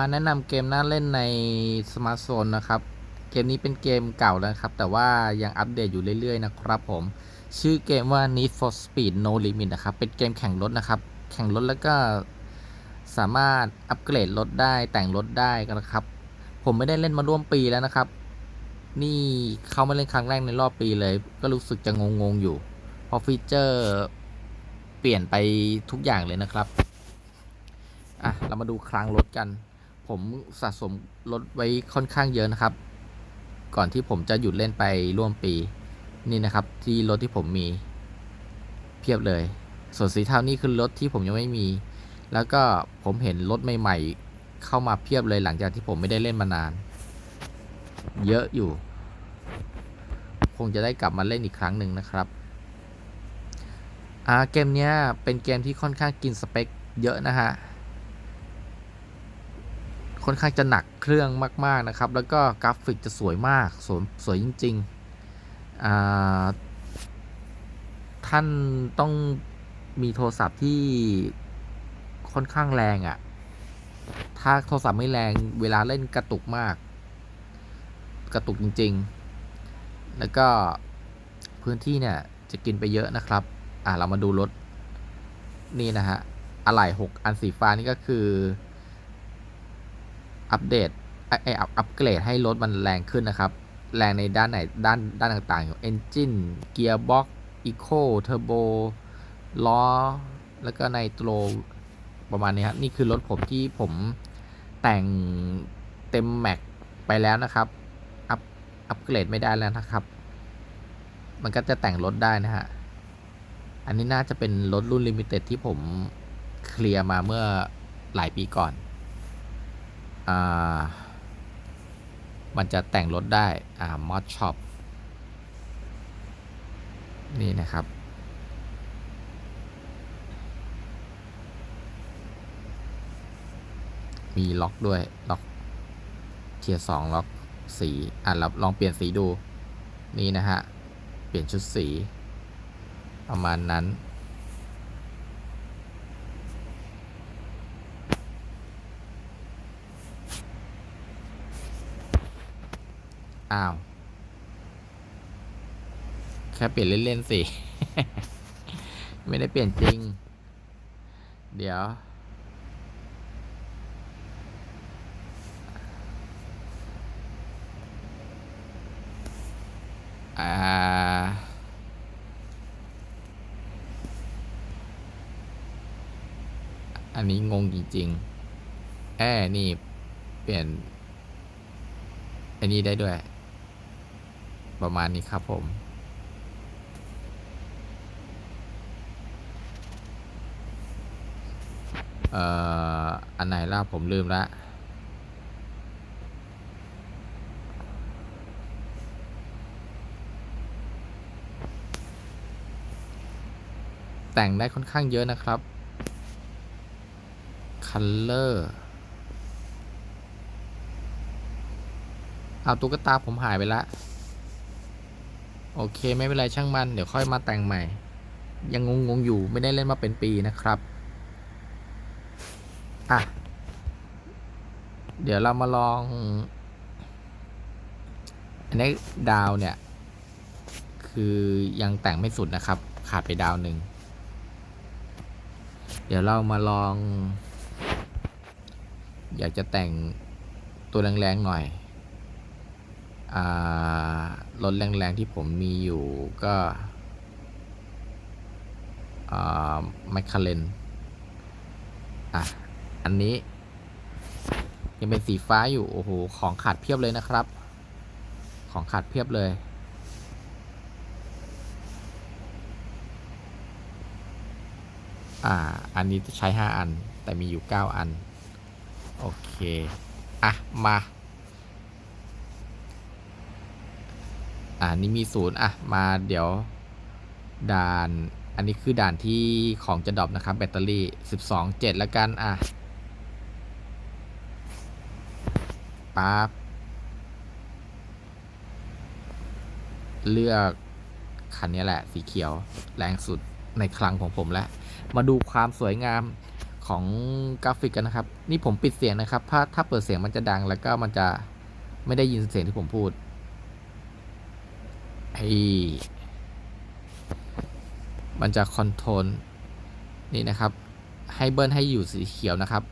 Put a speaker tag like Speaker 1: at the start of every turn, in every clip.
Speaker 1: มาแนะนำเกมน่าเล่นในสมาร์ทโฟนนะครับ เกมนี้เป็นเกมเก่าแล้วครับ แต่ว่ายังอัปเดตอยู่เรื่อยๆนะครับผม ชื่อเกมว่า Need for Speed No Limit นะครับ เป็นเกมแข่งรถนะครับ แข่งรถแล้วก็สามารถอัปเกรดรถได้แต่งรถได้กันนะครับ ผมไม่ได้เล่นมาร่วมปีแล้วนะครับ นี่เข้ามาเล่นครั้งแรกในรอบปีเลย ก็รู้สึกจะงงๆอยู่ เพราะฟีเจอร์เปลี่ยนไปทุกอย่างเลยนะครับ อะ เรามาดูครั้งรถกัน ผมสะสมรถไว้ค่อนข้างเยอะนะครับ ก่อนที่ผมจะหยุดเล่นไปร่วมปี นี่นะครับที่รถที่ผมมีเพียบเลย ส่วนสีเทานี่คือรถที่ผมยังไม่มี แล้วก็ผมเห็นรถใหม่ๆ เข้ามาเพียบเลยหลังจากที่ผมไม่ได้เล่นมานาน เยอะอยู่ คงจะได้กลับมาเล่นอีกครั้งหนึ่งนะครับอ่าเกมเนี้ยเป็นเกมที่ค่อนข้างกินสเปคเยอะนะฮะ ค่อนข้างจะหนักเครื่องมาก ๆ นะครับ แล้วก็กราฟิกจะสวยมาก สวยสวยจริงๆ ท่านต้องมีโทรศัพท์ที่ค่อนข้างแรงอะ่ะ ถ้าโทรศัพท์ไม่แรงเวลาเล่นกระตุกมาก กระตุกจริง ๆ แล้วก็พื้นที่เนี่ยจะกินไปเยอะนะครับ อ่าเรามาดูรถนี่นะฮะอะไหล่6อันสีฟ้านี่ก็คือ อัปเดตไออัพอัปเกรดให้รถมันแรงขึ้นนะครับ แรงในด้านไหนด้านด้านต่างๆอย่าง Engine Gearbox Eco Turbo ล้อ แล้วก็ไนโตรประมาณนี้ครับ นี่คือรถผมที่ผมแต่งเต็มแม็กไปแล้วนะครับ อัพอัปเกรดไม่ได้แล้วนะครับ มันก็จะแต่งรถได้นะฮะ อันนี้น่าจะเป็นรถรุ่นลิมิเต็ดที่ผมเคลียร์มาเมื่อหลายปีก่อน มันจะแต่งรถได้อ่ามอดช็อปนี่นะครับ มีล็อกด้วย ล็อกเทียร์สองล็อกสี อะเราลองเปลี่ยนสีดู นี่นะฮะ เปลี่ยนชุดสี ประมาณนั้น อ้าว แค่เปลี่ยนเล่นๆสิ ไม่ได้เปลี่ยนจริง เดี๋ยว อ่าอันนี้งงจริงๆ แอนี่ เปลี่ยน อันนี้ได้ด้วย ประมาณนี้ครับผมเอ่ออันไหนล่ะผมลืมละแต่งได้ค่อนข้างเยอะนะครับ color เอาตุ๊กตาผมหายไปละ โอเคไม่เป็นไรช่างมัน เดี๋ยวค่อยมาแต่งใหม่ ยังงงๆอยู่ไม่ได้เล่นมาเป็นปีนะครับ อะ เดี๋ยวเรามาลอง อันนี้ดาวเนี่ย คือยังแต่งไม่สุดนะครับ ขาดไปดาวหนึ่ง เดี๋ยวเรามาลอง อยากจะแต่งตัวแรงๆหน่อย อ่ารถแรงๆที่ผมมีอยู่ก็แมคคาเรนอะ อันนี้ ยังเป็นสีฟ้าอยู่ โอ้โห ของขาดเพียบเลยนะครับ ของขาดเพียบเลย อ่า อันนี้จะใช้ 5 อัน แต่มีอยู่ 9 อัน โอเค อะ มา อ่านี่มีศูนย์อะมาเดี๋ยวด่าน อันนี้คือด่านที่ของจะดรอปนะครับ แบตเตอรี่12 7แล้วกันอะปั๊บเลือกคันนี้แหละ สีเขียวแรงสุดในคลังของผมแล้ว มาดูความสวยงามของกราฟิกกันนะครับ นี่ผมปิดเสียงนะครับ ถ้าถ้าเปิดเสียงมันจะดังแล้วก็มันจะไม่ได้ยินเสียงที่ผมพูด ไอมันจะคอนโทรลนี่นะครับ ให้เบิ้ลให้อยู่สีเขียวนะครับ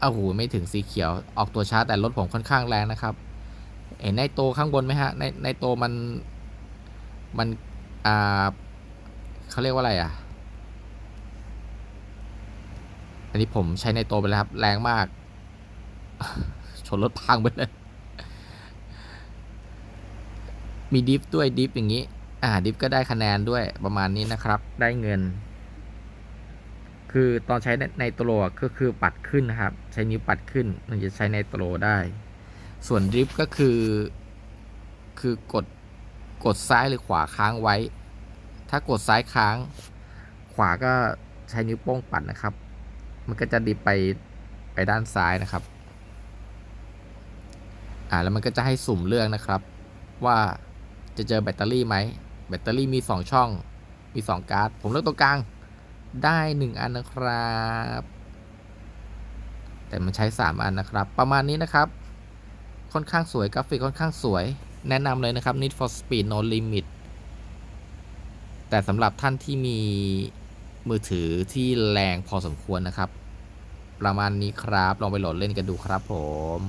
Speaker 1: อ้าวโหไม่ถึงสีเขียวออกตัวช้าแต่รถผมค่อนข้างแรงนะครับ เห็นในโตข้างบนไหมฮะในในโตมันมันอ่าเขาเรียกว่าอะไรอะ อันนี้ผมใช้ในโตไปแล้วครับ แรงมาก ชนรถพังไปเลย มีดิฟด้วยดิฟอย่างนี้ อ่าดิฟก็ได้คะแนนด้วยประมาณนี้นะครับ ได้เงิน คือตอนใช้ในในโตรก็คือปัดขึ้นนะครับ ใช้นิ้วปัดขึ้นมันจะใช้ในตโตรได้ ส่วนดิฟก็คือ คือกดกดซ้ายหรือขวาค้างไว้ ถ้ากดซ้ายค้าง ขวาก็ใช้นิ้วโป้งปัดนะครับ มันก็จะดิฟไปไปด้านซ้ายนะครับอ่าแล้วมันก็จะให้สุ่มเลือกนะครับว่า จะเจอแบตเตอรี่ไหมแบตเตอรี่มี 2 ช่อง มี 2 การ์ด ผมเลือกตัวกลาง ได้ 1 อันนะครับ แต่มันใช้ 3 อันนะครับ ประมาณนี้นะครับ ค่อนข้างสวยกราฟิกค่อนข้างสวย แนะนำเลยนะครับ Need for Speed No Limit แต่สำหรับท่านที่มีมือถือที่แรงพอสมควรนะครับ ประมาณนี้ครับ ลองไปโหลดเล่นกันดูครับผม